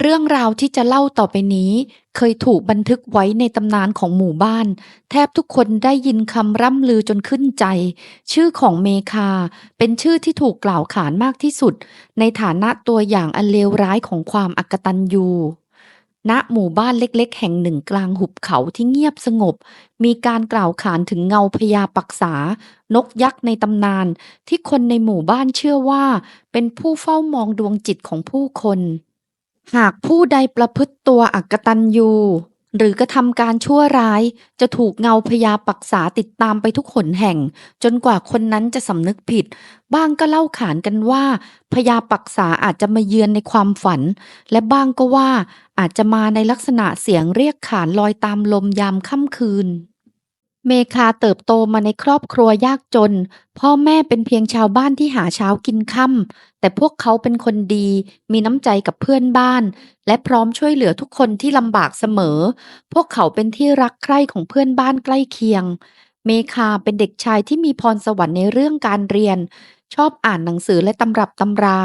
เรื่องราวที่จะเล่าต่อไปนี้ เคยถูกบันทึกไว้ในตำนานของหมู่บ้าน แทบทุกคนได้ยินคำร่ำลือจนขึ้นใจ ชื่อของเมคา เป็นชื่อที่ถูกกล่าวขานมากที่สุด ในฐานะตัวอย่างอันเลวร้ายของความอักตันยูณหมู่บ้านเล็กๆ แห่งหนึ่งกลางหุบเขาที่เงียบสงบ มีการกล่าวขานถึงเงาพญาปักษา นกยักษ์ในตำนาน ที่คนในหมู่บ้านเชื่อว่า เป็นผู้เฝ้ามองดวงจิตของผู้คน หากผู้ใดประพฤติตัวอักตันยูหรือกระทำการชั่วร้ายจะถูกเงาพญาปักษาติดตามไปทุกหนแห่ง จนกว่าคนนั้นจะสำนึกผิด บ้างก็เล่าขานกันว่าพญาปักษาอาจจะมาเยือนในความฝัน และบ้างก็ว่าอาจจะมาในลักษณะเสียงเรียกขานลอยตามลมยามค่ำคืน เมคาเติบโตมาในครอบครัวยากจน พ่อแม่เป็นเพียงชาวบ้านที่หาเช้ากินค่ำแต่พวกเขาเป็นคนดี มีน้ำใจกับเพื่อนบ้าน และพร้อมช่วยเหลือทุกคนที่ลำบากเสมอ พวกเขาเป็นที่รักใคร่ของเพื่อนบ้านใกล้เคียง เมคาเป็นเด็กชายที่มีพรสวรรค์ในเรื่องการเรียน ชอบอ่านหนังสือและตำรับตำรา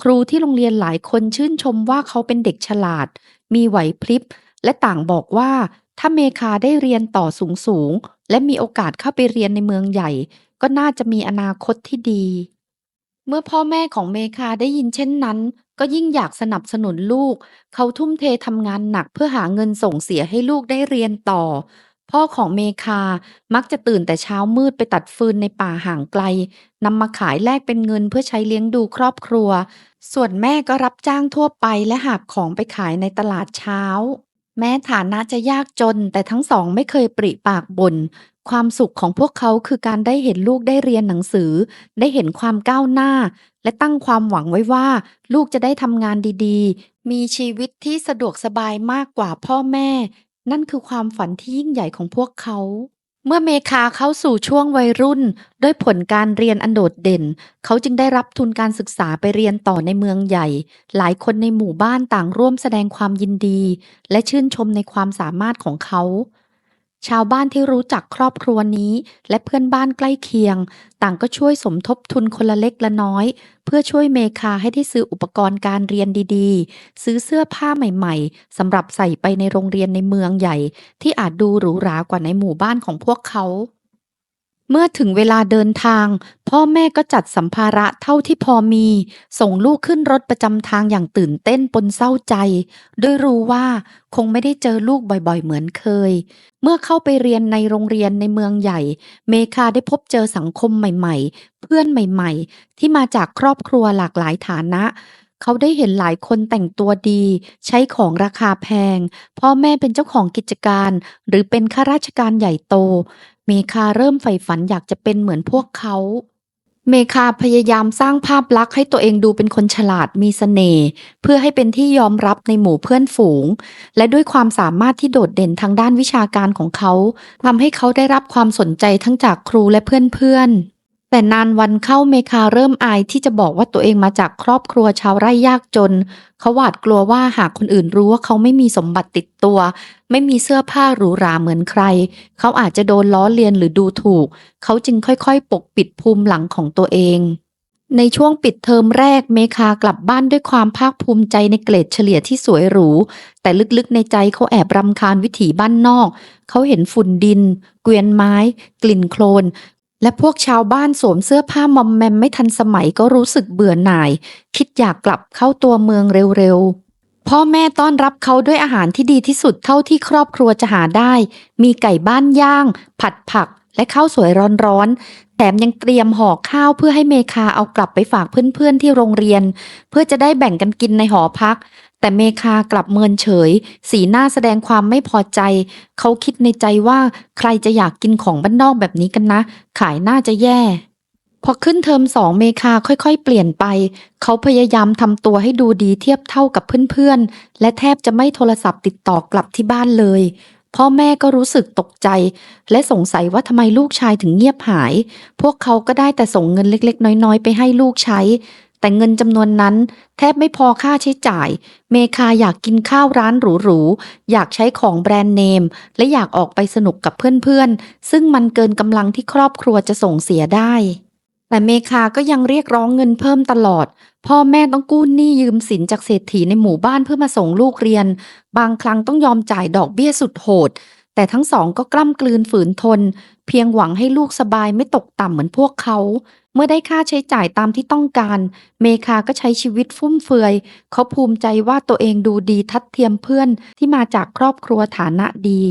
ครูที่โรงเรียนหลายคนชื่นชมว่าเขาเป็นเด็กฉลาด มีไหวพริบ และต่างบอกว่า ถ้าเมคาได้เรียนต่อสูงสูง และมีโอกาสเข้าไปเรียนในเมืองใหญ่ ก็น่าจะมีอนาคตที่ดี เมื่อพ่อแม่ของเมคาได้ยินเช่นนั้น ก็ยิ่งอยากสนับสนุนลูก เขาทุ่มเททำงานหนักเพื่อหาเงินส่งเสียให้ลูกได้เรียนต่อ พ่อของเมคามักจะตื่นแต่เช้ามืดไปตัดฟืนในป่าห่างไกลนำมาขายแลกเป็นเงินเพื่อใช้เลี้ยงดูครอบครัว ส่วนแม่ก็รับจ้างทั่วไปและหาบของไปขายในตลาดเช้า แม้ฐานะจะยากจน แต่ทั้งสองไม่เคยปริปากบน่นความสุขของพวกเขาคือการได้เห็นลูกได้เรียนหนังสือ ได้เห็นความก้าวหน้า และตั้งความหวังไว้ว่า ลูกจะได้ทำงานดีๆ มีชีวิตที่สะดวกสบายมากกว่าพ่อแม่ นั่นคือความฝันที่ยิ่งใหญ่ของพวกเขา เมื่อเมคาเข้าสู่ช่วงวัยรุ่น ด้วยผลการเรียนอันโดดเด่น เขาจึงได้รับทุนการศึกษาไปเรียนต่อในเมืองใหญ่ หลายคนในหมู่บ้านต่างร่วมแสดงความยินดี และชื่นชมในความสามารถของเขา ชาวบ้านที่รู้จักครอบครัวนี้ และเพื่อนบ้านใกล้เคียง ต่างก็ช่วยสมทบทุนคนละเล็กละน้อย เพื่อช่วยเมคาให้ได้ซื้ออุปกรณ์การเรียนดีๆ ซื้อเสื้อผ้าใหม่ๆสำหรับใส่ไปในโรงเรียนในเมืองใหญ่ ที่อาจดูหรูหรากว่าในหมู่บ้านของพวกเขา เมื่อถึงเวลาเดินทาง พ่อแม่ก็จัดสัมภาระเท่าที่พอมี ส่งลูกขึ้นรถประจำทางอย่างตื่นเต้นปนเศร้าใจด้วยรู้ว่าคงไม่ได้เจอลูกบ่อยๆ เหมือนเคย เมื่อเข้าไปเรียนในโรงเรียนในเมืองใหญ่ เมคาได้พบเจอสังคมใหม่ๆ เพื่อนใหม่ๆ ที่มาจากครอบครัวหลากหลายฐานะเขาได้เห็นหลายคนแต่งตัวดี ใช้ของราคาแพง พ่อแม่เป็นเจ้าของกิจการ หรือเป็นข้าราชการใหญ่โต เมคาเริ่มใฝ่ฝันอยากจะเป็นเหมือนพวกเขา เมคาพยายามสร้างภาพลักษณ์ให้ตัวเองดูเป็นคนฉลาดมีเสน่ห์เพื่อให้เป็นที่ยอมรับในหมู่เพื่อนฝูง และด้วยความสามารถที่โดดเด่นทางด้านวิชาการของเขาทำให้เขาได้รับความสนใจทั้งจากครูและเพื่อนๆ แต่นานวันเข้าเมคาเริ่มอายที่จะบอกว่าตัวเองมาจากครอบครัวชาวไร่ยากจน เขาหวาดกลัวว่าหากคนอื่นรู้ว่าเขาไม่มีสมบัติติดตัว ไม่มีเสื้อผ้าหรูหราเหมือนใคร เขาอาจจะโดนล้อเลียนหรือดูถูก เขาจึงค่อยๆ ปกปิดภูมิหลังของตัวเองในช่วงปิดเทอมแรกเมคากลับบ้านด้วยความภาคภูมิใจในเกรดเฉลี่ยที่สวยหรู แต่ลึกๆในใจเขาแอบรำคาญวิถีบ้านนอก เขาเห็นฝุ่นดิน เกวียนไม้ กลิ่นโคลน และพวกชาวบ้านสวมเสื้อผ้ามอมแมมไม่ทันสมัยก็รู้สึกเบื่อหน่าย คิดอยากกลับเข้าตัวเมืองเร็วๆ พ่อแม่ต้อนรับเขาด้วยอาหารที่ดีที่สุดเท่าที่ครอบครัวจะหาได้ มีไก่บ้านย่าง ผัดผักและข้าวสวยร้อนๆ แถมยังเตรียมห่อข้าวเพื่อให้เมคาเอากลับไปฝากเพื่อนๆที่โรงเรียน เพื่อจะได้แบ่งกันกินในหอพัก แต่เมคากลับเมินเฉย สีหน้าแสดงความไม่พอใจ เขาคิดในใจว่าใครจะอยากกินของบ้านนอกแบบนี้กันนะ ขายน่าจะแย่ พอขึ้นเทอมสองเมคาค่อยๆ เปลี่ยนไป เขาพยายามทำตัวให้ดูดีเทียบเท่ากับเพื่อนๆ และแทบจะไม่โทรศัพท์ติดต่อกลับที่บ้านเลยพ่อแม่ก็รู้สึกตกใจ และสงสัยว่าทำไมลูกชายถึงเงียบหาย พวกเขาก็ได้แต่ส่งเงินเล็กๆ น้อยๆ ไปให้ลูกใช้ แต่เงินจำนวนนั้น แทบไม่พอค่าใช้จ่าย เมคาอยากกินข้าวร้านหรูๆ อยากใช้ของแบรนด์เนม และอยากออกไปสนุกกับเพื่อนๆ ซึ่งมันเกินกำลังที่ครอบครัวจะส่งเสียได้ แต่เมคาก็ยังเรียกร้องเงินเพิ่มตลอด พ่อแม่ต้องกู้หนี้ยืมสินจากเศรษฐีในหมู่บ้านเพื่อมาส่งลูกเรียน บางครั้งต้องยอมจ่ายดอกเบี้ยสุดโหด แต่ทั้งสองก็กล้ำกลืนฝืนทน เพียงหวังให้ลูกสบายไม่ตกต่ำเหมือนพวกเขา เมื่อได้ค่าใช้จ่ายตามที่ต้องการ เมคาก็ใช้ชีวิตฟุ่มเฟือย เขาภูมิใจว่าตัวเองดูดีทัดเทียมเพื่อนที่มาจากครอบครัวฐานะดี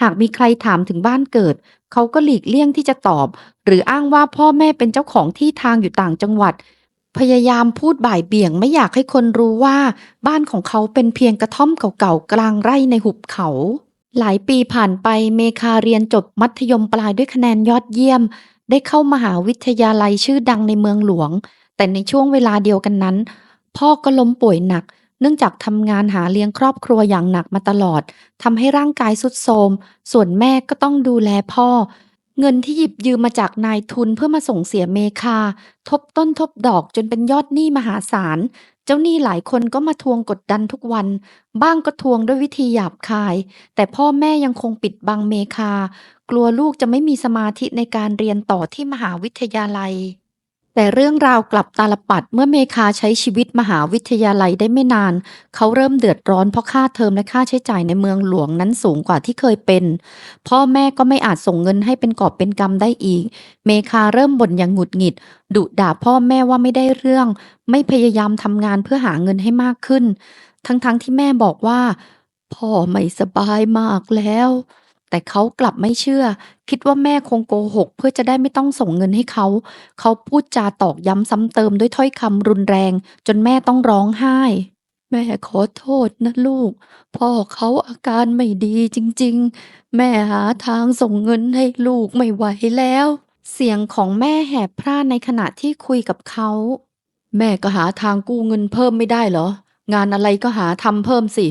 หากมีใครถามถึงบ้านเกิด เขาก็หลีกเลี่ยงที่จะตอบ หรืออ้างว่าพ่อแม่เป็นเจ้าของที่ทางอยู่ต่างจังหวัด พยายามพูดบ่ายเบี่ยงไม่อยากให้คนรู้ว่า บ้านของเขาเป็นเพียงกระท่อมเก่าๆกลางไร่ในหุบเขาหลายปีผ่านไปเมคาเรียนจบมัธยมปลายด้วยคะแนนยอดเยี่ยม ได้เข้ามหาวิทยาลัยชื่อดังในเมืองหลวง แต่ในช่วงเวลาเดียวกันนั้น พ่อก็ล้มป่วยหนัก เนื่องจากทำงานหาเลี้ยงครอบครัวอย่างหนักมาตลอดทำให้ร่างกายทรุดโทรมส่วนแม่ก็ต้องดูแลพ่อ เงินที่หยิบยืมมาจากนายทุนเพื่อมาส่งเสียเมคา ทบต้นทบดอกจนเป็นยอดหนี้มหาศาลเจ้าหนี้หลายคนก็มาทวงกดดันทุกวัน บ้างก็ทวงด้วยวิธีหยาบคาย แต่พ่อแม่ยังคงปิดบังเมคา กลัวลูกจะไม่มีสมาธิในการเรียนต่อที่มหาวิทยาลัย แต่เรื่องราวกลับตาลปัดเมื่อเมคาใช้ชีวิตมหาวิทยาลัยได้ไม่นาน เขาเริ่มเดือดร้อนเพราะค่าเทอมและค่าใช้จ่ายในเมืองหลวงนั้นสูงกว่าที่เคยเป็น พ่อแม่ก็ไม่อาจส่งเงินให้เป็นกอบเป็นกำได้อีก เมคาเริ่มบ่นอย่างหงุดหงิด ดุด่าพ่อแม่ว่าไม่ได้เรื่อง ไม่พยายามทำงานเพื่อหาเงินให้มากขึ้น ทั้งๆที่แม่บอกว่าพ่อไม่สบายมากแล้ว แต่เขากลับไม่เชื่อ คิดว่าแม่คงโกหก เพื่อจะได้ไม่ต้องส่งเงินให้เขา เขาพูดจาตอกย้ำซ้ำเติมด้วยถ้อยคำรุนแรง จนแม่ต้องร้องไห้ แม่ขอโทษนะลูก พ่อเขาอาการไม่ดีจริง ๆ แม่หาทางส่งเงินให้ลูกไม่ไหวแล้ว เสียงของแม่แหบพร่าในขณะที่คุยกับเขา แม่ก็หาทางกู้เงินเพิ่มไม่ได้เหรอ งานอะไรก็หาทำเพิ่มสิ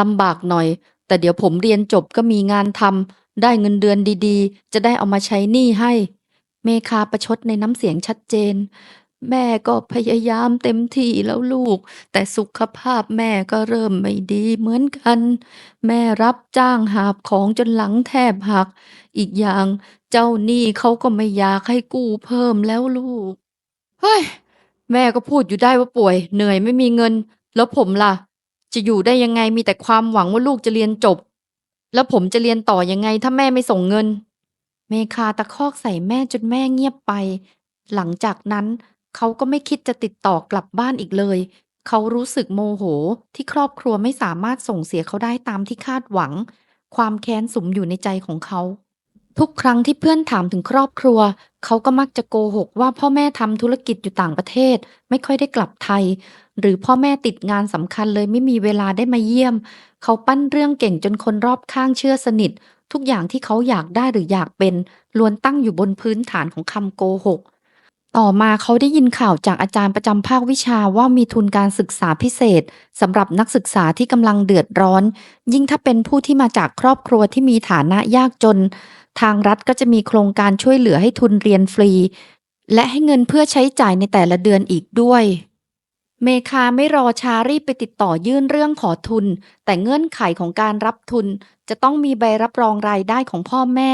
ลำบากหน่อย แต่เดี๋ยวผมเรียนจบก็มีงานทำได้เงินเดือนดีๆ จะได้เอามาใช้หนี้ให้ เมคาประชดในน้ำเสียงชัดเจน แม่ก็พยายามเต็มที่แล้วลูก แต่สุขภาพแม่ก็เริ่มไม่ดีเหมือนกัน แม่รับจ้างหาบของจนหลังแทบหัก อีกอย่างเจ้าหนี้เขาก็ไม่อยากให้กู้เพิ่มแล้วลูก เฮ้ย แม่ก็พูดอยู่ได้ว่าป่วย เหนื่อยไม่มีเงิน แล้วผมล่ะ จะอยู่ได้ยังไงมีแต่ความหวังว่าลูกจะเรียนจบ แล้วผมจะเรียนต่อยังไงถ้าแม่ไม่ส่งเงิน เมคาตะคอกใส่แม่จนแม่เงียบไป หลังจากนั้นเขาก็ไม่คิดจะติดต่อกลับบ้านอีกเลย เขารู้สึกโมโหที่ครอบครัวไม่สามารถส่งเสียเขาได้ตามที่คาดหวัง ความแค้นสุมอยู่ในใจของเขา ทุกครั้งที่เพื่อนถามถึงครอบครัว เขาก็มักจะโกหกว่าพ่อแม่ทำธุรกิจอยู่ต่างประเทศ ไม่ค่อยได้กลับไทย หรือพ่อแม่ติดงานสำคัญเลยไม่มีเวลาได้มาเยี่ยม เขาปั้นเรื่องเก่งจนคนรอบข้างเชื่อสนิท ทุกอย่างที่เขาอยากได้หรืออยากเป็นล้วนตั้งอยู่บนพื้นฐานของคำโกหก ต่อมาเขาได้ยินข่าวจากอาจารย์ประจำภาควิชาว่ามีทุนการศึกษาพิเศษสำหรับนักศึกษาที่กำลังเดือดร้อน ยิ่งถ้าเป็นผู้ที่มาจากครอบครัวที่มีฐานะยากจน ทางรัฐก็จะมีโครงการช่วยเหลือให้ทุนเรียนฟรี และให้เงินเพื่อใช้จ่ายในแต่ละเดือนอีกด้วย เมคาไม่รอช้ารีบไปติดต่อยื่นเรื่องขอทุน แต่เงื่อนไขของการรับทุน จะต้องมีใบรับรองรายได้ของพ่อแม่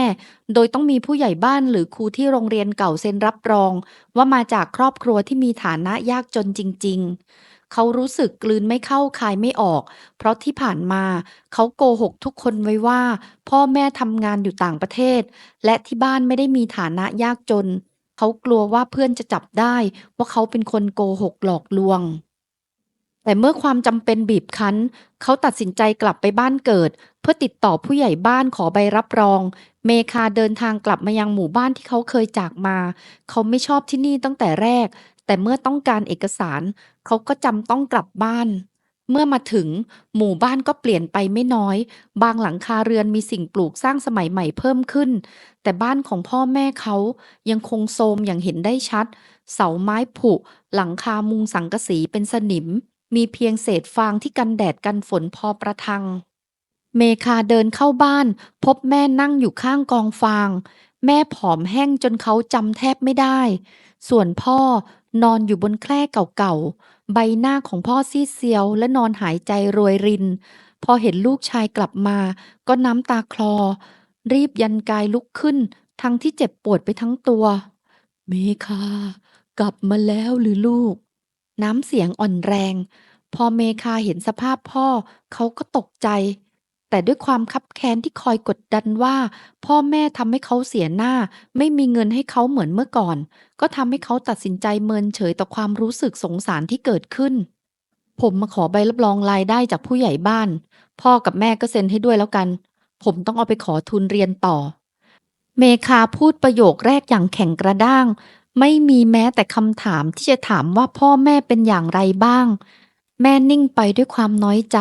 โดยต้องมีผู้ใหญ่บ้านหรือครูที่โรงเรียนเก่าเซ็นรับรอง ว่ามาจากครอบครัวที่มีฐานะยากจนจริง ๆ เขารู้สึกกลืนไม่เข้าคายไม่ออก เพราะที่ผ่านมาเขาโกหกทุกคนไว้ว่า พ่อแม่ทำงานอยู่ต่างประเทศ และที่บ้านไม่ได้มีฐานะยากจน เขากลัวว่าเพื่อนจะจับได้ว่าเขาเป็นคนโกหกหลอกลวง แต่เมื่อความจำเป็นบีบคั้น เขาตัดสินใจกลับไปบ้านเกิด เพื่อติดต่อผู้ใหญ่บ้านขอใบรับรอง เมคาเดินทางกลับมายังหมู่บ้านที่เขาเคยจากมา เขาไม่ชอบที่นี่ตั้งแต่แรก แต่เมื่อต้องการเอกสาร เขาก็จำต้องกลับบ้าน เมื่อมาถึง หมู่บ้านก็เปลี่ยนไปไม่น้อย บางหลังคาเรือนมีสิ่งปลูกสร้างสมัยใหม่เพิ่มขึ้น แต่บ้านของพ่อแม่เขายังคงโทรมอย่างเห็นได้ชัด เสาไม้ผุ หลังคามุงสังกะสีเป็นสนิม มีเพียงเศษฟางที่กันแดดกันฝนพอประทัง เมคาเดินเข้าบ้าน พบแม่นั่งอยู่ข้างกองฟางแม่ผอมแห้งจนเขาจำแทบไม่ได้ ส่วนพ่อ นอนอยู่บนแคร่เก่าๆ ใบหน้าของพ่อซีดเซียวและนอนหายใจรวยริน พอเห็นลูกชายกลับมาก็น้ำตาคลอ รีบยันกายลุกขึ้น ทั้งที่เจ็บปวดไปทั้งตัว เมคากลับมาแล้วหรือลูก น้ำเสียงอ่อนแรง พอเมคาเห็นสภาพพ่อเขาก็ตกใจ แต่ด้วยความคับแค้นที่คอยกดดันว่า พ่อแม่ทำให้เขาเสียหน้า ไม่มีเงินให้เขาเหมือนเมื่อก่อน ก็ทำให้เขาตัดสินใจเมินเฉยต่อความรู้สึกสงสารที่เกิดขึ้น ผมมาขอใบรับรองรายได้จากผู้ใหญ่บ้าน พ่อกับแม่ก็เซ็นให้ด้วยแล้วกัน ผมต้องเอาไปขอทุนเรียนต่อ เมคาพูดประโยคแรกอย่างแข็งกระด้าง ไม่มีแม้แต่คำถามที่จะถามว่าพ่อแม่เป็นอย่างไรบ้าง แม่นิ่งไปด้วยความน้อยใจ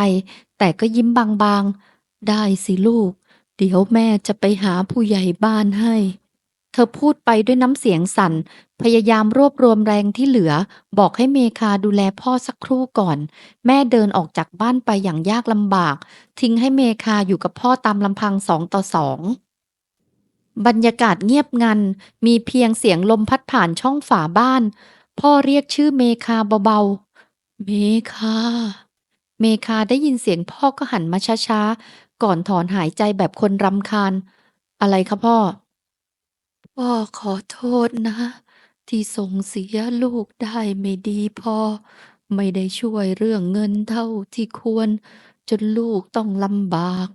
แต่ก็ยิ้มบางๆ ได้สิลูก เดี๋ยวแม่จะไปหาผู้ใหญ่บ้านให้ เธอพูดไปด้วยน้ำเสียงสั่น พยายามรวบรวมแรงที่เหลือ บอกให้เมคาดูแลพ่อสักครู่ก่อน แม่เดินออกจากบ้านไปอย่างยากลำบาก ทิ้งให้เมคาอยู่กับพ่อตามลำพังสองต่อสองบรรยากาศเงียบงัน มีเพียงเสียงลมพัดผ่านช่องฝาบ้าน พ่อเรียกชื่อเมคาเบาๆ เมคา เมคาได้ยินเสียงพ่อก็หันมาช้าๆ ก่อนถอนหายใจแบบคนรำคาญ อะไรคะพ่อ พ่อขอโทษนะ ที่ส่งเสียลูกได้ไม่ดีพอ ไม่ได้ช่วยเรื่องเงินเท่าที่ควร จนลูกต้องลำบาก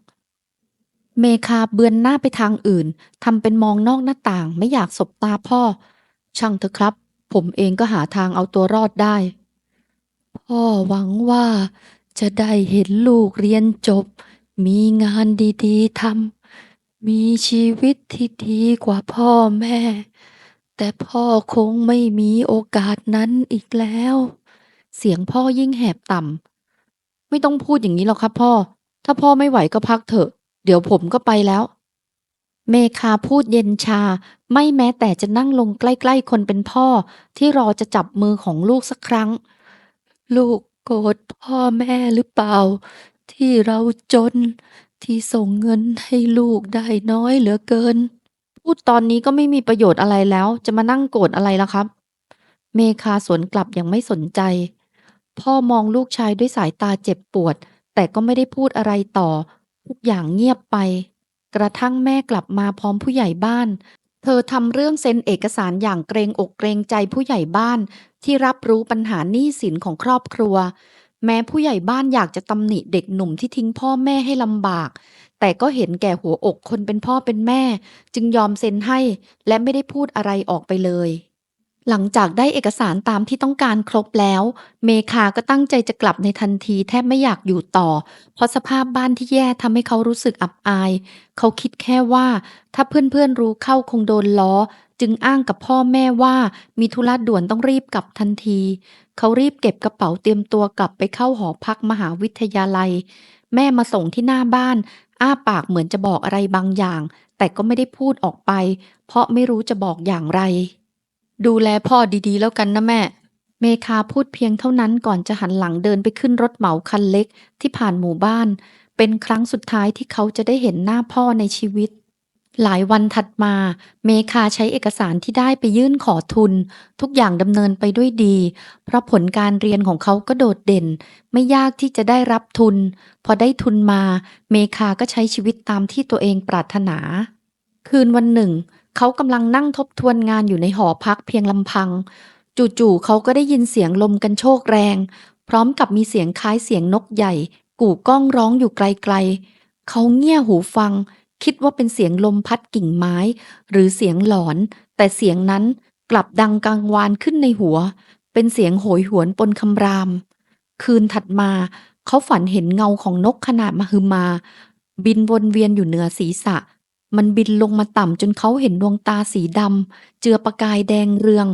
เมคาเบือนหน้าไปทางอื่นทำเป็นมองนอกหน้าต่างไม่อยากสบตาพ่อ ช่างเถอะครับ ผมเองก็หาทางเอาตัวรอดได้ พ่อหวังว่าจะได้เห็นลูกเรียนจบ มีงานดีๆทำ มีชีวิตที่ดีกว่าพ่อแม่ แต่พ่อคงไม่มีโอกาสนั้นอีกแล้ว เสียงพ่อยิ่งแหบต่ำ ไม่ต้องพูดอย่างนี้หรอกครับพ่อ ถ้าพ่อไม่ไหวก็พักเถอะ เดี๋ยวผมก็ไปแล้ว เมคาพูดเย็นชา ไม่แม้แต่จะนั่งลงใกล้ๆคนเป็นพ่อ ที่รอจะจับมือของลูกสักครั้ง ลูกโกรธพ่อแม่หรือเปล่า ที่เราจน ที่ส่งเงินให้ลูกได้น้อยเหลือเกิน พูดตอนนี้ก็ไม่มีประโยชน์อะไรแล้ว จะมานั่งโกรธอะไรล่ะครับ เมคาสวนกลับอย่างไม่สนใจ พ่อมองลูกชายด้วยสายตาเจ็บปวด แต่ก็ไม่ได้พูดอะไรต่อ ทุกอย่างเงียบไป กระทั่งแม่กลับมาพร้อมผู้ใหญ่บ้าน เธอทำเรื่องเซ็นเอกสารอย่างเกรงอกเกรงใจผู้ใหญ่บ้าน ที่รับรู้ปัญหาหนี้สินของครอบครัว แม้ผู้ใหญ่บ้านอยากจะตำหนิเด็กหนุ่มที่ทิ้งพ่อแม่ให้ลำบาก แต่ก็เห็นแก่หัวอกคนเป็นพ่อเป็นแม่ จึงยอมเซ็นให้ และไม่ได้พูดอะไรออกไปเลย หลังจากได้เอกสารตามที่ต้องการครบแล้ว เมคาก็ตั้งใจจะกลับในทันทีแทบไม่อยากอยู่ต่อ เพราะสภาพบ้านที่แย่ทำให้เขารู้สึกอับอาย เขาคิดแค่ว่า ถ้าเพื่อนๆรู้เข้าคงโดนล้อจึงอ้างกับพ่อแม่ว่ามีธุระด่วนต้องรีบกลับทันที เขารีบเก็บกระเป๋าเตรียมตัวกลับไปเข้าหอพักมหาวิทยาลัย แม่มาส่งที่หน้าบ้าน อ้าปากเหมือนจะบอกอะไรบางอย่าง แต่ก็ไม่ได้พูดออกไป เพราะไม่รู้จะบอกอย่างไร ดูแลพ่อดีๆ แล้วกันนะแม่ เมคาพูดเพียงเท่านั้นก่อนจะหันหลังเดินไปขึ้นรถเหมาคันเล็กที่ผ่านหมู่บ้าน เป็นครั้งสุดท้ายที่เขาจะได้เห็นหน้าพ่อในชีวิต หลายวันถัดมา เมคาใช้เอกสารที่ได้ไปยื่นขอทุน ทุกอย่างดำเนินไปด้วยดี เพราะผลการเรียนของเขาก็โดดเด่น ไม่ยากที่จะได้รับทุน พอได้ทุนมา เมคาก็ใช้ชีวิตตามที่ตัวเองปรารถนา คืนวันหนึ่ง เขากำลังนั่งทบทวนงานอยู่ในหอพักเพียงลำพัง จู่ๆเขาก็ได้ยินเสียงลมกันโชกแรง พร้อมกับมีเสียงคล้ายเสียงนกใหญ่ กู่ก้องร้องอยู่ไกลๆ เขาเงี่ยหูฟัง คิดว่าเป็นเสียงลมพัดกิ่งไม้ หรือเสียงหลอน แต่เสียงนั้นกลับดังกังวานขึ้นในหัว เป็นเสียงโหยหวนปนคำราม คืนถัดมา เขาฝันเห็นเงาของนกขนาดมหึมา บินวนเวียนอยู่เหนือศีรษะ มันบินลงมาต่ำจนเขาเห็นดวงตาสีดำเจือประกายแดงเรือง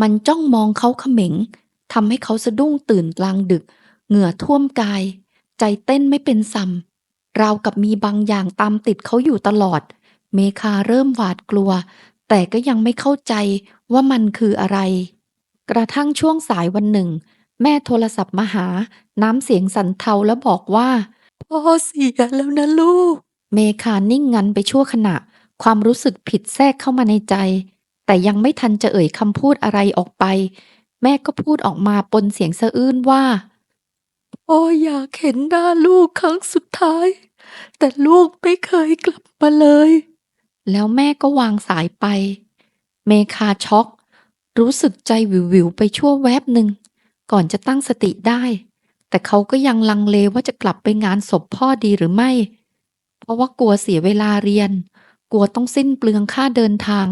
มันจ้องมองเขาเขม็งทำให้เขาสะดุ้งตื่นกลางดึก เหงื่อท่วมกาย ใจเต้นไม่เป็นสัม ราวกับมีบางอย่างตามติดเขาอยู่ตลอด เมคาเริ่มหวาดกลัว แต่ก็ยังไม่เข้าใจว่ามันคืออะไร กระทั่งช่วงสายวันหนึ่ง แม่โทรศัพท์มาหา น้ำเสียงสั่นเทาแล้วบอกว่าพ่อเสียแล้วนะลูก เมคานิ่งงันไปชั่วขณะ ความรู้สึกผิดแทรกเข้ามาในใจ แต่ยังไม่ทันจะเอ่ยคำพูดอะไรออกไป แม่ก็พูดออกมาปนเสียงสะอื้นว่าพ่ออยากเห็นหน้าลูกครั้งสุดท้าย แต่ลูกไม่เคยกลับมาเลย แล้วแม่ก็วางสายไป เมคาช็อก รู้สึกใจวิววิวๆไปชั่วแวบหนึ่ง ก่อนจะตั้งสติได้ แต่เขาก็ยังลังเลว่าจะกลับไปงานศพพ่อดีหรือไม่ เพราะว่ากลัวเสียเวลาเรียน กลัวต้องสิ้นเปลืองค่าเดินทาง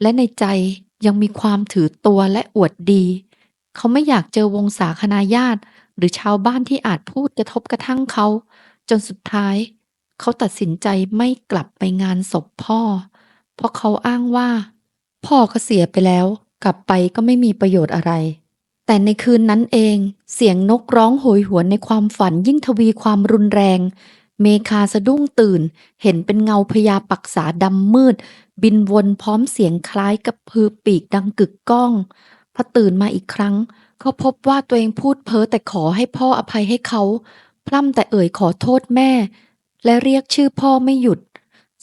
และในใจยังมีความถือตัวและอวดดี เขาไม่อยากเจอวงศาคณาญาติ หรือชาวบ้านที่อาจพูดกระทบกระทั่งเขา จนสุดท้าย เขาตัดสินใจไม่กลับไปงานศพพ่อ เพราะเขาอ้างว่า พ่อก็เสียไปแล้ว กลับไปก็ไม่มีประโยชน์อะไร แต่ในคืนนั้นเอง เสียงนกร้องโหยหวนในความฝันยิ่งทวีความรุนแรง เมคาสะดุ้งตื่น เห็นเป็นเงาพญาปักษาดำมืด บินวนพร้อมเสียงคล้ายกับพือปีกดังกึกก้องพอตื่นมาอีกครั้ง เขาพบว่าตัวเองพูดเพ้อแต่ขอให้พ่ออภัยให้เขา พร่ำแต่เอ่ยขอโทษแม่ และเรียกชื่อพ่อไม่หยุด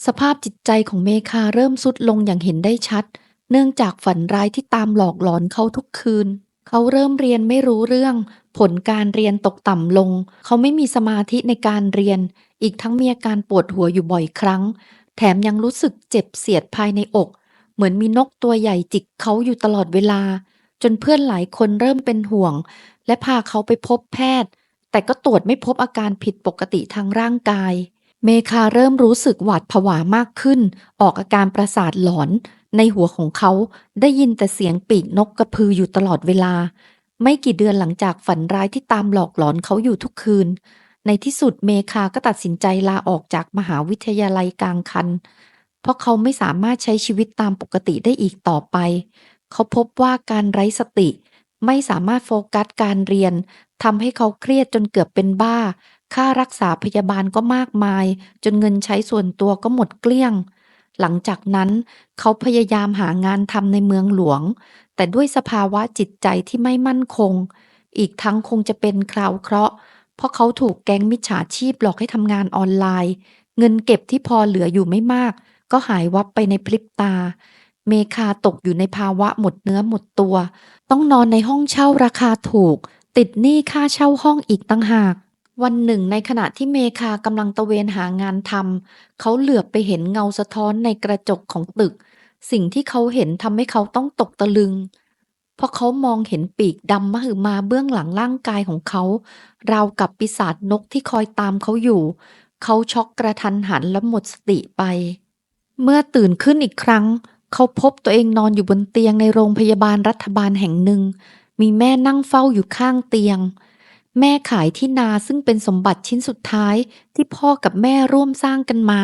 สภาพจิตใจของเมคาเริ่มสุดลงอย่างเห็นได้ชัด เนื่องจากฝันร้ายที่ตามหลอกหลอนเขาทุกคืน เขาเริ่มเรียนไม่รู้เรื่อง ผลการเรียนตกต่ำลง เขาไม่มีสมาธิในการเรียน อีกทั้งมีอาการปวดหัวอยู่บ่อยครั้ง แถมยังรู้สึกเจ็บเสียดภายในอก เหมือนมีนกตัวใหญ่จิกเขาอยู่ตลอดเวลา จนเพื่อนหลายคนเริ่มเป็นห่วง และพาเขาไปพบแพทย์ แต่ก็ตรวจไม่พบอาการผิดปกติทางร่างกาย เมคาเริ่มรู้สึกหวาดผวามากขึ้น ออกอาการประสาทหลอน ในหัวของเขาได้ยินแต่เสียงปีกนกกระพืออยู่ตลอดเวลา ไม่กี่เดือนหลังจากฝันร้ายที่ตามหลอกหลอนเขาอยู่ทุกคืน ในที่สุดเมคาก็ตัดสินใจลาออกจากมหาวิทยาลัยกลางคัน เพราะเขาไม่สามารถใช้ชีวิตตามปกติได้อีกต่อไป เขาพบว่าการไร้สติ ไม่สามารถโฟกัสการเรียนทำให้เขาเครียดจนเกือบเป็นบ้า ค่ารักษาพยาบาลก็มากมาย จนเงินใช้ส่วนตัวก็หมดเกลี้ยง หลังจากนั้นเขาพยายามหางานทำในเมืองหลวง แต่ด้วยสภาวะจิตใจที่ไม่มั่นคง อีกทั้งคงจะเป็นคราวเคราะห์ เพราะเขาถูกแก๊งมิจฉาชีพหลอกให้ทำงานออนไลน์ เงินเก็บที่พอเหลืออยู่ไม่มาก ก็หายวับไปในพริบตา เมคาตกอยู่ในภาวะหมดเนื้อหมดตัว ต้องนอนในห้องเช่าราคาถูก ติดหนี้ค่าเช่าห้องอีกตั้งหาก วันหนึ่งในขณะที่เมคากำลังตะเวนหางานทำเขาเหลือบไปเห็นเงาสะท้อนในกระจกของตึก สิ่งที่เขาเห็นทำให้เขาต้องตกตะลึงเพราะเขามองเห็นปีกดำมหึมาเบื้องหลังร่างกายของเขา ราวกับปีศาจนกที่คอยตามเขาอยู่ เขาช็อกกระทันหันและหมดสติไป เมื่อตื่นขึ้นอีกครั้ง เขาพบตัวเองนอนอยู่บนเตียงในโรงพยาบาลรัฐบาลแห่งหนึ่ง มีแม่นั่งเฝ้าอยู่ข้างเตียง แม่ขายที่นาซึ่งเป็นสมบัติชิ้นสุดท้ายที่พ่อกับแม่ร่วมสร้างกันมา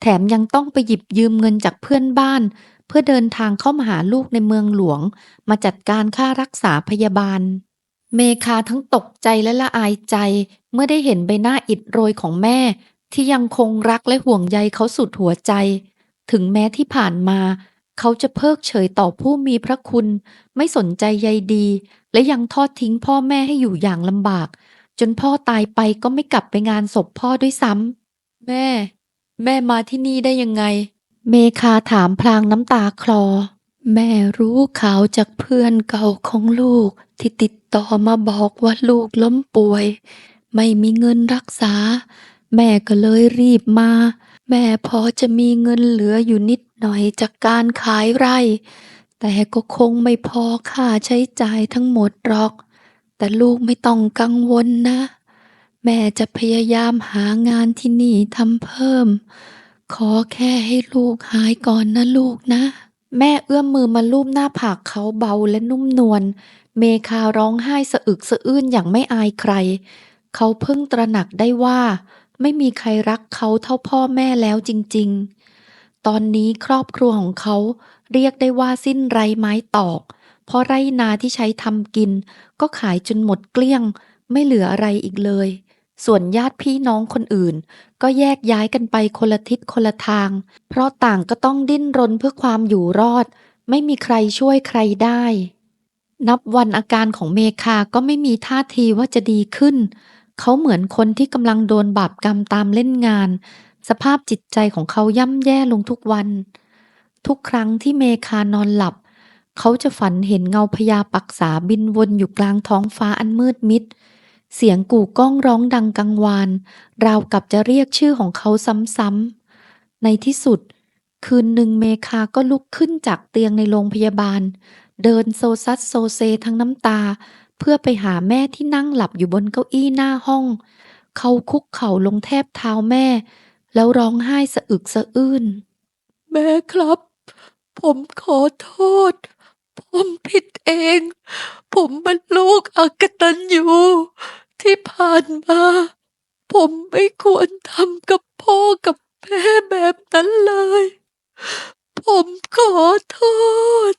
แถมยังต้องไปหยิบยืมเงินจากเพื่อนบ้าน เพื่อเดินทางเข้ามาหาลูกในเมืองหลวง มาจัดการค่ารักษาพยาบาล เมคาทั้งตกใจและละอายใจ เมื่อได้เห็นใบหน้าอิดโรยของแม่ ที่ยังคงรักและห่วงใยเขาสุดหัวใจ ถึงแม้ที่ผ่านมา เขาจะเพิกเฉยต่อผู้มีพระคุณ ไม่สนใจใยดี และยังทอดทิ้งพ่อแม่ให้อยู่อย่างลำบาก จนพ่อตายไปก็ไม่กลับไปงานศพพ่อด้วยซ้ำแม่ แม่มาที่นี่ได้ยังไง เมคาถามพลางน้ำตาคลอ แม่รู้ข่าวจากเพื่อนเก่าของลูก ที่ติดต่อมาบอกว่าลูกล้มป่วย ไม่มีเงินรักษา แม่ก็เลยรีบมา แม่พอจะมีเงินเหลืออยู่นิดหน่อยจากการขายไร่ แต่ก็คงไม่พอค่าใช้จ่ายทั้งหมดหรอก แต่ลูกไม่ต้องกังวลนะ แม่จะพยายามหางานที่นี่ทำเพิ่ม ขอแค่ให้ลูกหายก่อนนะลูกนะ แม่เอื้อมมือมาลูบหน้าผากเขาเบาและนุ่มนวล เมคาร้องไห้สะอึกสะอื้นอย่างไม่อายใคร เขาเพิ่งตระหนักได้ว่า ไม่มีใครรักเขาเท่าพ่อแม่แล้วจริง ๆ ตอนนี้ครอบครัวของเขาเรียกได้ว่าสิ้นไรไม้ตอก เพราะไรนาที่ใช้ทำกิน ก็ขายจนหมดเกลี้ยง ไม่เหลืออะไรอีกเลย ส่วนญาติพี่น้องคนอื่น ก็แยกย้ายกันไปคนละทิศคนละทาง เพราะต่างก็ต้องดิ้นรนเพื่อความอยู่รอด ไม่มีใครช่วยใครได้นับวันอาการของเมคาก็ไม่มีท่าทีว่าจะดีขึ้น เขาเหมือนคนที่กำลังโดนบาปกรรมตามเล่นงาน สภาพจิตใจของเขาย่ำแย่ลงทุกวัน ทุกครั้งที่เมคานอนหลับ เขาจะฝันเห็นเงาพญาปักษาบินวนอยู่กลางท้องฟ้าอันมืดมิด เสียงกู่ก้องร้องดังกังวาน ราวกับจะเรียกชื่อของเขาซ้ำๆ ในที่สุด คืนหนึ่งเมคาก็ลุกขึ้นจากเตียงในโรงพยาบาล เดินโซซัดโซเซทั้งน้ำตา เพื่อไปหาแม่ที่นั่งหลับอยู่บนเก้าอี้หน้าห้อง เขาคุกเข่าลงแทบเท้าแม่ แล้วร้องไห้สะอึกสะอื้น แม่ครับ ผมขอโทษ ผมผิดเอง ผมเป็นลูกอกตัญญูที่ผ่านมา ผมไม่ควรทำกับพ่อกับแม่แบบนั้นเลย ผมขอโทษ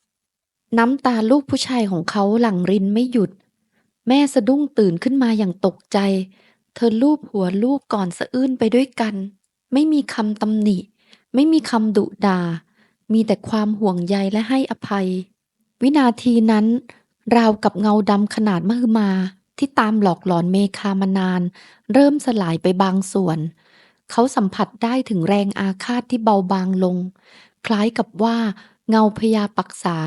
น้ำตาลูกผู้ชายของเขาหลั่งรินไม่หยุด แม่สะดุ้งตื่นขึ้นมาอย่างตกใจ เธอลูบหัวลูกก่อนสะอื้นไปด้วยกัน ไม่มีคำตำหนิ ไม่มีคำดุด่า มีแต่ความห่วงใยและให้อภัย วินาทีนั้น ราวกับเงาดำขนาดมหึมา ที่ตามหลอกหลอนเมคามานาน เริ่มสลายไปบางส่วน เขาสัมผัสได้ถึงแรงอาฆาตที่เบาบางลง คล้ายกับว่าเงาพยาปักษา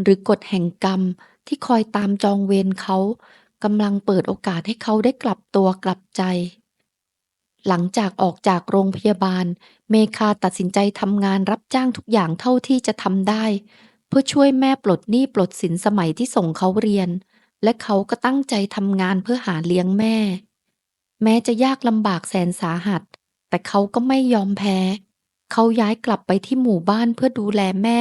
หรือกฎแห่งกรรมที่คอยตามจองเวรเขา กำลังเปิดโอกาสให้เขาได้กลับตัวกลับใจ หลังจากออกจากโรงพยาบาล เมคาตัดสินใจทำงานรับจ้างทุกอย่างเท่าที่จะทำได้ เพื่อช่วยแม่ปลดหนี้ปลดสินสมัยที่ส่งเขาเรียน และเขาก็ตั้งใจทำงานเพื่อหาเลี้ยงแม่ แม้จะยากลำบากแสนสาหัส แต่เขาก็ไม่ยอมแพ้ เขาย้ายกลับไปที่หมู่บ้านเพื่อดูแลแม่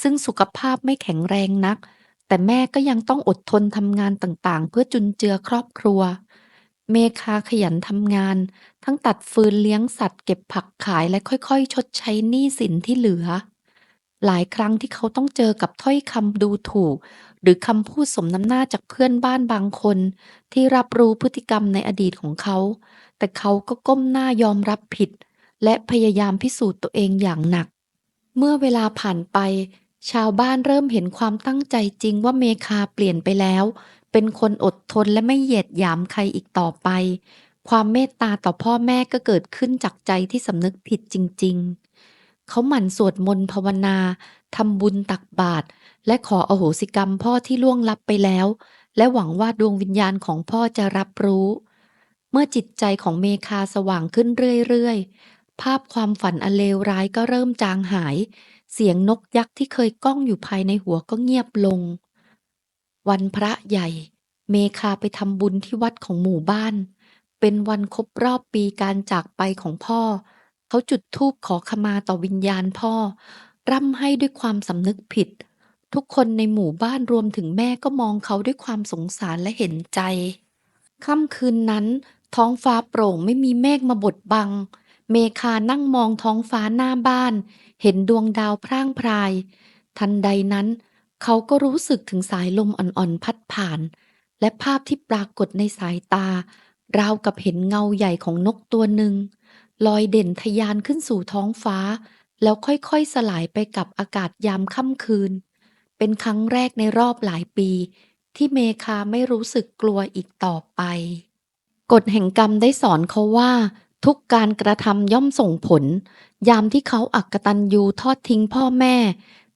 ซึ่งสุขภาพไม่แข็งแรงนัก แต่แม่ก็ยังต้องอดทนทำงานต่างๆ เพื่อจุนเจือครอบครัว เมคาขยันทำงาน ทั้งตัดฟืนเลี้ยงสัตว์เก็บผักขายและค่อยๆ ชดใช้หนี้สินที่เหลือ หลายครั้งที่เขาต้องเจอกับถ้อยคำดูถูก หรือคำพูดสมน้ำหน้าจากเพื่อนบ้านบางคน ที่รับรู้พฤติกรรมในอดีตของเขา แต่เขาก็ก้มหน้ายอมรับผิด และพยายามพิสูจน์ตัวเองอย่างหนัก เมื่อเวลาผ่านไป ชาวบ้านเริ่มเห็นความตั้งใจจริงว่าเมคาเปลี่ยนไปแล้ว เป็นคนอดทนและไม่เหยียดหยามใครอีกต่อไป ความเมตตาต่อพ่อแม่ก็เกิดขึ้นจากใจที่สำนึกผิดจริง ๆ เขาหมั่นสวดมนต์ภาวนาทำบุญตักบาตรและขออโหสิกรรมพ่อที่ล่วงลับไปแล้ว และหวังว่าดวงวิญญาณของพ่อจะรับรู้ เมื่อจิตใจของเมคาสว่างขึ้นเรื่อยๆ ภาพความฝันอันเลวร้ายก็เริ่มจางหาย เสียงนกยักษ์ที่เคยก้องอยู่ภายในหัวก็เงียบลง วันพระใหญ่ เมคาไปทำบุญที่วัดของหมู่บ้าน เป็นวันครบรอบปีการจากไปของพ่อ เขาจุดธูปขอขมาต่อวิญญาณพ่อ ร่ำให้ด้วยความสำนึกผิด ทุกคนในหมู่บ้านรวมถึงแม่ก็มองเขาด้วยความสงสารและเห็นใจ ค่ำคืนนั้น ท้องฟ้าโปร่งไม่มีเมฆมาบดบัง เมคานั่งมองท้องฟ้าหน้าบ้าน เห็นดวงดาวพร่างพราย ทันใดนั้น เขาก็รู้สึกถึงสายลมอ่อนๆพัดผ่าน และภาพที่ปรากฏในสายตา ราวกับเห็นเงาใหญ่ของนกตัวหนึ่ง ลอยเด่นทะยานขึ้นสู่ท้องฟ้า แล้วค่อยๆสลายไปกับอากาศยามค่ำคืน เป็นครั้งแรกในรอบหลายปี ที่เมคาไม่รู้สึกกลัวอีกต่อไปกฎแห่งกรรมได้สอนเขาว่า ทุกการกระทำย่อมส่งผล ยามที่เขาอักตันยูทอดทิ้งพ่อแม่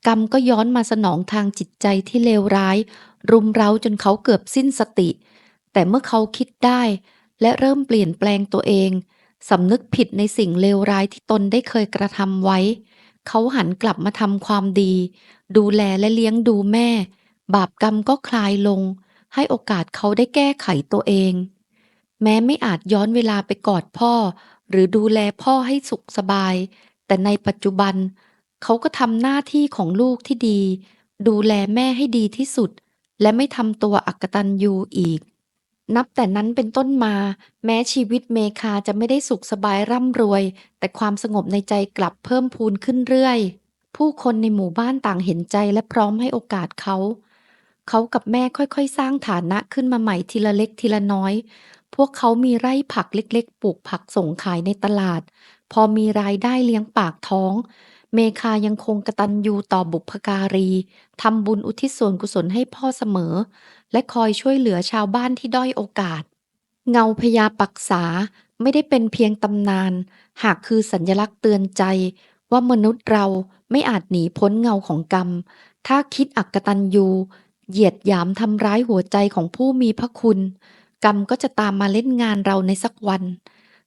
กรรมก็ย้อนมาสนองทางจิตใจที่เลวร้าย รุมเร้าจนเขาเกือบสิ้นสติ แต่เมื่อเขาคิดได้ และเริ่มเปลี่ยนแปลงตัวเองสำนึกผิดในสิ่งเลวร้ายที่ตนได้เคยกระทำไว้ เขาหันกลับมาทำความดี ดูแลและเลี้ยงดูแม่ บาปกรรมก็คลายลง ให้โอกาสเขาได้แก้ไขตัวเอง แม้ไม่อาจย้อนเวลาไปกอดพ่อ หรือดูแลพ่อให้สุขสบาย แต่ในปัจจุบัน เขาก็ทำหน้าที่ของลูกที่ดี ดูแลแม่ให้ดีที่สุด และไม่ทำตัวอักตันยูอีก นับแต่นั้นเป็นต้นมา แม้ชีวิตเมคาจะไม่ได้สุขสบายร่ำรวย แต่ความสงบในใจกลับเพิ่มพูนขึ้นเรื่อย ผู้คนในหมู่บ้านต่างเห็นใจและพร้อมให้โอกาสเขาเขากับแม่ค่อยๆ สร้างฐานะขึ้นมาใหม่ทีละเล็กทีละน้อย พวกเขามีไร่ผักเล็กๆ ปลูกผักส่งขายในตลาด พอมีรายได้เลี้ยงปากท้อง เมคายังคงกตัญญูต่อบุพการีทำบุญอุทิศส่วนกุศลให้พ่อเสมอ และคอยช่วยเหลือชาวบ้านที่ด้อยโอกาส เงาพญาปักษาไม่ได้เป็นเพียงตำนาน หากคือสัญลักษณ์เตือนใจ ว่ามนุษย์เราไม่อาจหนีพ้นเงาของกรรม ถ้าคิดอักตันยูเหยียดหยามทำร้ายหัวใจของผู้มีพระคุณ กรรมก็จะตามมาเล่นงานเราในสักวัน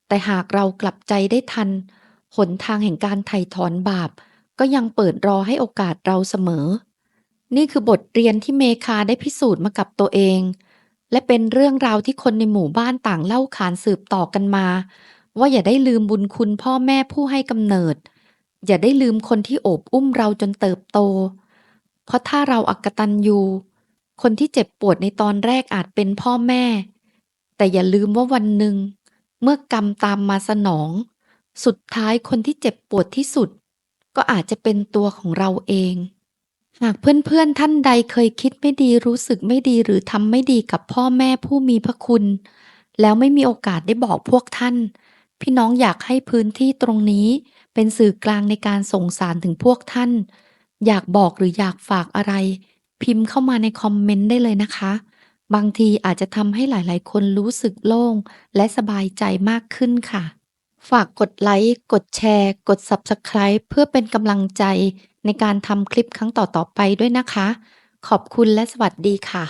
แต่หากเรากลับใจได้ทัน หนทางแห่งการไถ่ถอนบาป ก็ยังเปิดรอให้โอกาสเราเสมอ นี่คือบทเรียนที่เมคาได้พิสูจน์มากับตัวเอง และเป็นเรื่องราวที่คนในหมู่บ้านต่างเล่าขานสืบต่อกันมา ว่าอย่าได้ลืมบุญคุณพ่อแม่ผู้ให้กำเนิด อย่าได้ลืมคนที่โอบอุ้มเราจนเติบโต เพราะถ้าเราอักตันยูคนที่เจ็บปวดในตอนแรกอาจเป็นพ่อแม่ แต่อย่าลืมว่าวันหนึ่ง เมื่อกรรมตามมาสนอง สุดท้ายคนที่เจ็บปวดที่สุด ก็อาจจะเป็นตัวของเราเอง หากเพื่อนๆท่านใดเคยคิดไม่ดีรู้สึกไม่ดีหรือทำไม่ดีกับพ่อแม่ผู้มีพระคุณ แล้วไม่มีโอกาสได้บอกพวกท่าน พี่น้องอยากให้พื้นที่ตรงนี้ เป็นสื่อกลางในการส่งสารถึงพวกท่าน อยากบอกหรืออยากฝากอะไร พิมพ์เข้ามาในคอมเมนต์ได้เลยนะคะ บางทีอาจจะทำให้หลาย ๆ คนรู้สึกโล่ง และสบายใจมากขึ้นค่ะ ฝากกดไลค์ กดแชร์ กด Subscribe เพื่อเป็นกำลังใจในการทำคลิปครั้งต่อ ๆ ไปด้วยนะคะ ขอบคุณและสวัสดีค่ะ